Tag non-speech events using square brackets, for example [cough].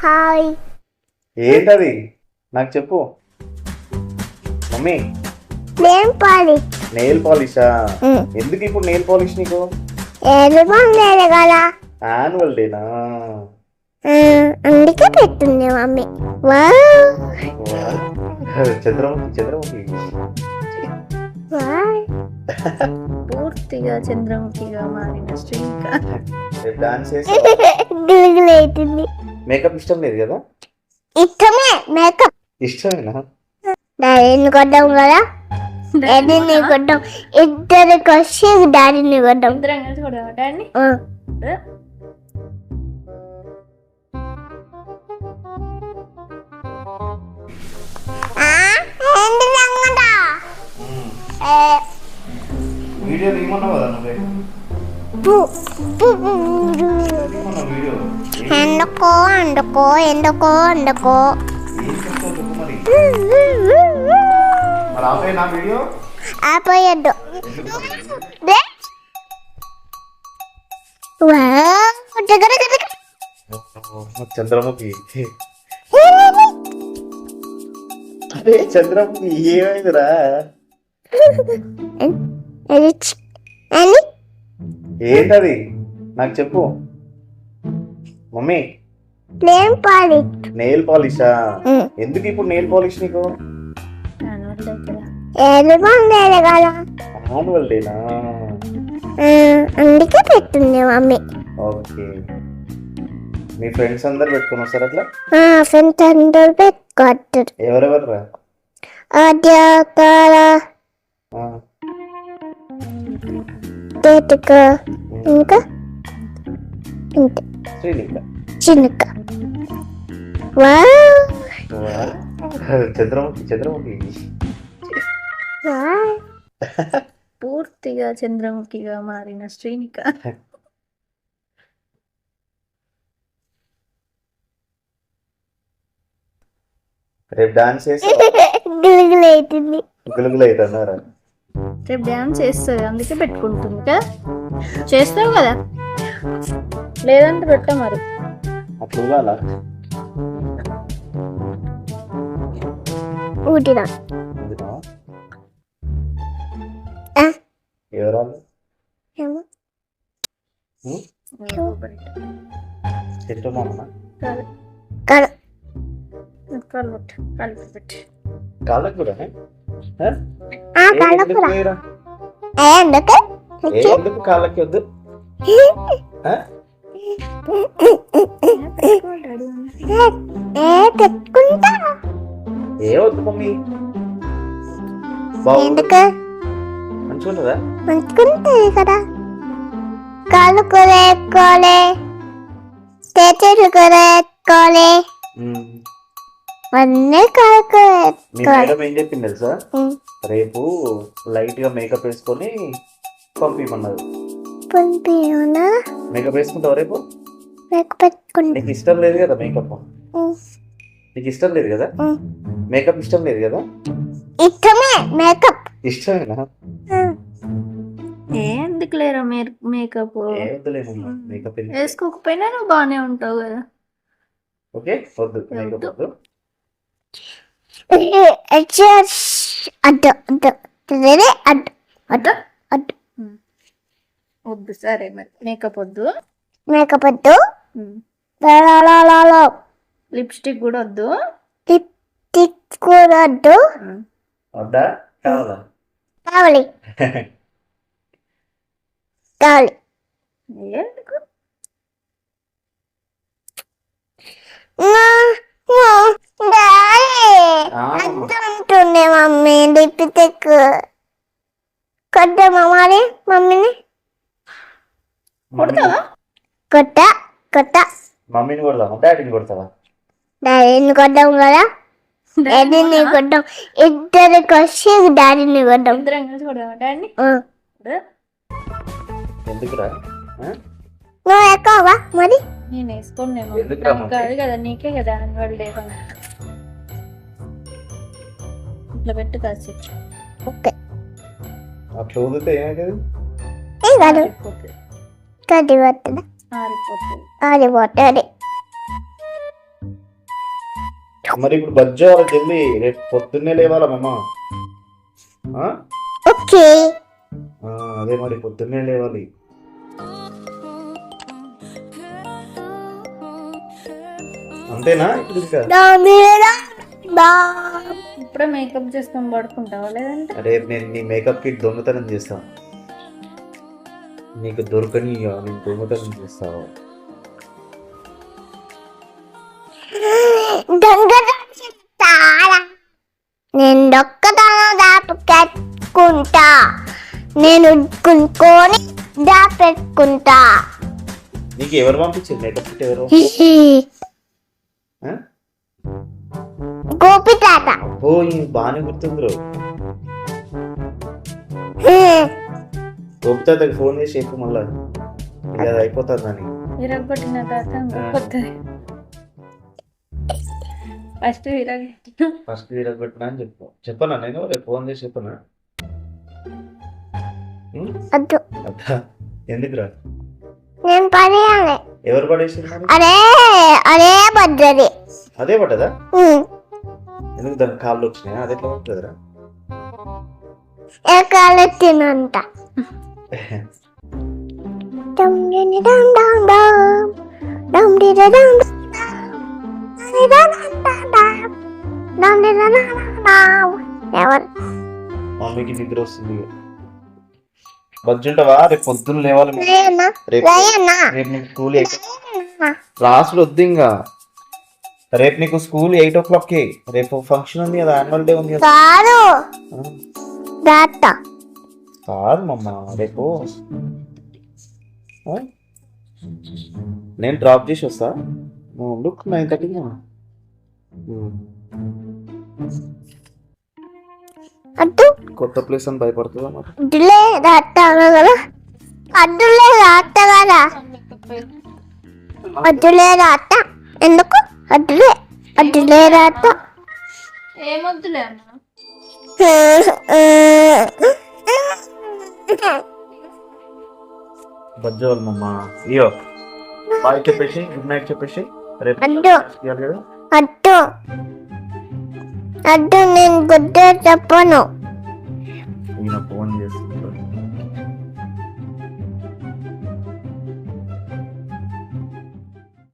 Hi. ఏంటది? నాకు చెప్పు. మమ్మీ. నేను పాలి నెయిల్ పాలిషా ఎందుకు ఇప్పుడు నెయిల్ పాలిష్ నీకు? ఏది బాగుండేది కదా. యాన్యువల్ డేనా అందుకే పెట్టింది మమ్మీ. వా చంద్రముఖి చంద్రముఖి. పూర్తిగా చంద్రముఖిగా మారిన శ్రీక డాన్స్ చేసి గిలిగిలైతుంది మేకప్ ఇష్టం లేదు కదా? ఇష్టమే మేకప్. ఇష్టమేనా? డాడీని కొట్టాం కదా? డాడీని కొట్టాం ఇద్దరికి వచ్చి డాడీని కొట్టాం ఇద్దరం కలిసి కూడా డాడీ ఆ. ఆ, ఏంటి సంగత? ఏ, వీడియో తీయమన్నావు కదా నువ్వే? ఎందుకో ఎందుకో ఎందుకో వీడియో? ఆపోయద్దు. చంద్రముఖి. అరే చంద్రముఖి ఏమైందిరా? ఏంటది? నాకు చెప్పు. మమ్మీ. ప్లేన్ పాలి నెయిల్ పాలిషా ఎందుకు ఇప్పుడు నెయిల్ పాలిష్ నీకు? ఏది బాగుండేది కదా. యాన్యువల్ డేనా ఆ, అందుకే పెట్టింది మమ్మీ. ఓకే. మీ ఫ్రెండ్స్ అందరు పెట్టుకుని వస్తారు అట్లా? ఫ్రెండ్స్ అందరూ పెట్టుకోవట్టు ఎవరెవరు రా అధ్యాకాల తేటుక ఇంకా? శ్రీలింగ. చంద్రముఖి చంద్రముఖి. పూర్తిగా చంద్రముఖిగా మారిన శ్రీనిక. రేపు డాన్స్ చేసి గిలిగిలైతుంది. గులుగులు అవుతున్నారా రేపు డ్యాన్స్ చేస్తుంది అందుకే పెట్టుకుంటుంది కదా? చేస్తావు కదా? లేదంటే పెట్ట మరి. అట్లా ఇవ్వాలా ఊటినా? అందుకా? ఆ. ఎవరాలు ఏమో. చెట్టు మామన కాదు. కాదు. కాలు పెట్టు కాలు పెట్టు కాళ్ళకు కూడా? ఆ? కాళ్ళకు రా ఏ ఎందుకు? ఎందుకు కాళ్ళకి వద్దు? [laughs] ఆ? ఏ పెట్టుకుంటా ఏ వద్దు మమ్మీ. ఎందుకు? మంచుకుంటుంది? కదా. అన్నీ మేడం ఏం చెప్పింది తెలుసా? రేపు లైట్గా మేకప్ వేసుకొని పంపించమన్నది పంపినా మేకప్ వేసుకుంటావు రేపు? నాకు పెట్టుకుంటా. నీకు ఇష్టం లేదు కదా మేకప్ నీకు ఇష్టం లేదు కదా? మేకప్ ఇష్టం లేదు కదా? ఇష్టమే మేకప్ ఇష్టమేనా? ఏ ఎందుకు లేరా మీరు మేకప్ మేకప్? వేసుకోకపోయినా నువ్వు బాగానే ఉంటావు కదా. ఓకే వద్దు మేకప్ వద్దు. అడ్డు అడ్డు అడ్డు అడ్డు వద్దు. సరే మరి. మేకప్ వద్దు. మేకప్ వద్దు. లిప్స్టిక్ కూడా వద్దు. టిప్ టిప్ కూడా వద్దు. వద్దా? కావాలా? కావాలి. [laughs] కావాలి. ఎందుకు? ఆ, అంటుంది మమ్మీ లిప్స్టిక్. కొట్టమా మరి మమ్మీని. కొడతావా? కొట్ట కొట్ట. మమ్మీని కొడతావా? డాడీని కొడతావా? డాడీని కొట్టాం కదా. డాడీని కొట్టాం. ఇద్దరికి వచ్చి డాడీని కొట్టాం. ఇద్దరం కలిసి. ఎందుకురా? నువ్వు మరి? నేను వేసుకోను కాదు కదా నీకే కదా యాన్యువల్ డే ఇట్లా పెట్టు కాసేపు. ఓకే. అట్లా కాదు ఆరిపోతుంది. పట్టదా ఆరిపోతుంది అది. పోతుంది మరి ఇప్పుడు రేపు పొద్దున్నే లేవాలా మమ్మ ఆ? ఓకే. అదే మరి పొద్దున్నే లేవాలి. అంతేనా ఇప్పుడు ఇంకా? ఇప్పుడే మేకప్ చేసుకొని పడుకుంటావా లేదంటే? అరే నేను నీ మేకప్ కిట్ దొంగతనం చేస్తాను నీకు దొరకని నేను దొంగతనం చేస్తావు? నేను దొక్కదాన దాపెట్టుకుంటా నేను ఉడుకుని దాపెట్టుకుంటా. నీకు ఎవరు పంపించారు? మేకప్ కిట్ ఎవరు? గోపి తాత. ఓ బాగానే గుర్తుందిరు. గోపితాతకి ఫోన్ చేసి చెప్పు మళ్ళా. ఇక అది విరగొట్టిన ఇంకా కొత్తది ఫస్ట్ విరగొట్టిన ఫస్ట్ విరగొట్టినా అని చెప్పు. చెప్పనా నేను? రేపు ఫోన్ చేసి చెప్పనా? ఉం? అద్దు ఎందుకురా? నేను పడేయాలి. ఎవరు పడేసారు మరి అరే అరే పడ్డది. అదే పడ్డదా? ఉమ్. ఎందుకు దాని కాళ్ళు వచ్చినాయా? అది ఎట్లా పడుతుందిరా మమ్మీకి నిద్ర వస్తుంది. బజ్జుంటావా రేపు పొద్దున్న లేవాలి. రేపు రేపు నీకు స్కూల్ ఎయిట్ క్లాసులు వద్దు ఇంకా. రేపు నీకు స్కూల్ ఎయిట్ ఓ క్లాక్కి. రేపు ఫంక్షన్ ఉంది కదా యాన్యువల్ డే ఉంది కదా. కాదు మమ్మ రేపు? నేను డ్రాప్ చేసి వస్తా. లుక్ నైన్ థర్టీ అడ్డు కొత్త ప్లేస్ అని భయపడుతుందా మరి? అడ్డులే దాత కదా. అడ్డులే దాత కదా? అడ్డులే దాత ఎందుకు? అడ్డులే అడ్డులే దాత ఏమొద్దులే అన్న? చెప్పేసి గుడ్ నైట్ చెప్పేసి రేపు ఇవ్వాలి నేను గుడ్ చెప్పను.